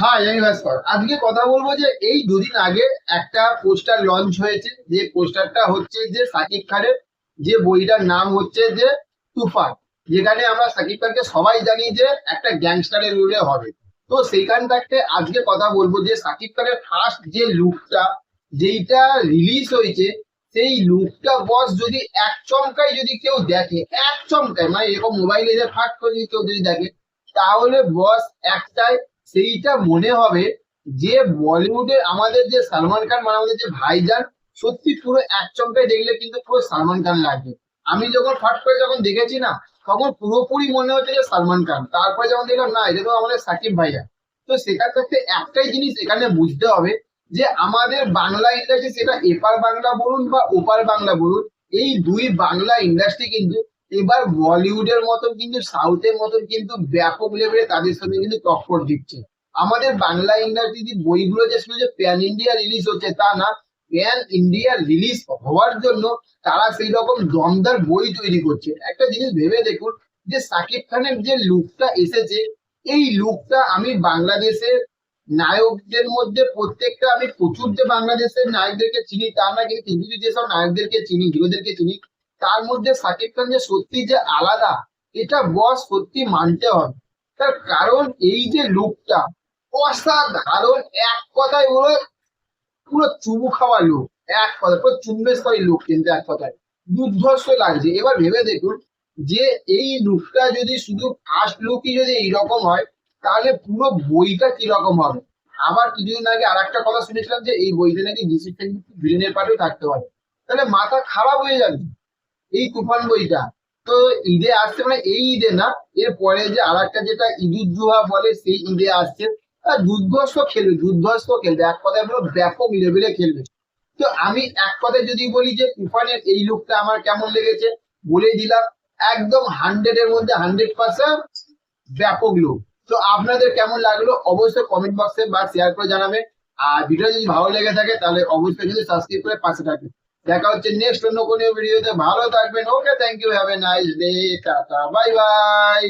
হ্যাঁ আমি ভাস্কর আজকে কথা বলব যে এই দুদিন আগে একটা পোস্টার লঞ্চ হয়েছে। যে পোস্টারটা হচ্ছে যে সাকিব খানের, যে বইটার নাম হচ্ছে যে তুফান। যেখানে আমরা সাকিব খানকে সবাই জানি যে একটা গ্যাংস্টারের রোলে হবে। তো সেইখান থাকতে আজকে কথা বলব যে সাকিব খানের ফার্স্ট যে লুকটা যেইটা রিলিজ হয়েছে, সেই লুকটা বস যদি এক চমকায় যদি কেউ দেখে, এক চমকায় মানে এরকম মোবাইলে যে ফাট করে যদি কেউ যদি দেখে, তাহলে বস একটাই সেইটা মনে হবে যে বলিউডের আমাদের যে সালমান খান মানে আমাদের যে ভাইজান, সত্যি পুরো এক চমকায় দেখলে কিন্তু পুরো সালমান খান লাগবে। আমি যখন ফাট করে যখন দেখেছি না, তখন পুরোপুরি মনে হচ্ছে যে সালমান খান। তারপরে যখন দেখলাম, না, এটা তো আমাদের সাকিব ভাইয়া তো সেখান থেকে একটাই জিনিস এখানে বুঝতে হবে যে আমাদের বাংলা ইন্ডাস্ট্রি সেটা এপার বাংলা বলুন বা ওপার বাংলা বলুন, এই দুই বাংলা ইন্ডাস্ট্রি কিন্তু এবার বলিউডের মতন কিন্তু সাউথের মতন কিন্তু ব্যাপক লেভেলে তাদের সাথে কিন্তু টক্কর দিচ্ছে। আমাদের বাংলা ইন্ডাস্ট্রির বইগুলো যে শুধু যে প্যান ইন্ডিয়া রিলিজ হচ্ছে তা না প্যান ইন্ডিয়া রিলিজ হওয়ার জন্য তারা সেই রকম দমদার বই তৈরি করছে। একটা জিনিস ভেবে দেখুন যে সাকিব খানের যে লুকটা এসেছে, এই লুকটা আমি বাংলাদেশের নায়কদের মধ্যে প্রত্যেকটা আমি প্রচুর যে বাংলাদেশের নায়কদেরকে চিনি তা না, কিন্তু যেসব নায়কদেরকে চিনি, হিরোদেরকে চিনি তার মধ্যে সাকিব খান যে সত্যি যে আলাদা, এটা বস সত্যি মানতে হবে। তার কারণ এই যে লুকটা, অসাধারণ, এক কথায় ওরা পুরো চুমু খাওয়া লোক এক কথা পুরো চুম্বেশ্বরী লোক কিন্তু এক কথায়। দুর্ধর্ষ লাগছে। এবার ভেবে দেখুন যে এই লুকটা যদি শুধু ফার্স্ট লুকই যদি এইরকম হয়, তাহলে পুরো বইটা কীরকম হবে? আবার কিছুদিন আগে আর একটা কথা শুনেছিলাম যে এই বইতে নাকি ডিসিপ্লিন ভিলেনের পার্টিও থাকতে পারে। তাহলে মাথা খারাপ হয়ে যাবে। এই তুফান বইটা। তো ঈদে আসছে মানে এই ঈদে না, এর পরে যে আর একটা যেটা ঈদুজ্জোহা বলে, সেই ঈদে আসছে। দুর্ধর্ষ খেলবে দুর্ধর্ষ খেলবে। এক কথায় পুরো ব্যাপক লেভেলে খেলবে। তো আমি এক কথায় যদি বলি যে তুফানের এই লুকটা আমার কেমন লেগেছে, বলে দিলাম, একদম হান্ড্রেড এর মধ্যে হান্ড্রেড পার্সেন্ট ব্যাপক লুক। তো আপনাদের কেমন লাগল, অবশ্যই কমেন্ট বক্সে বা শেয়ার করে জানাবে আর ভিডিও যদি ভালো লেগে থাকে, তাহলে অবশ্যই যদি সাবস্ক্রাইব করে পাশে থাকবেন। দেখা হচ্ছে নেক্সট অন্য কোনো ভিডিওতে ভালো থাকবেন। Okay thank you have a nice day tata bye bye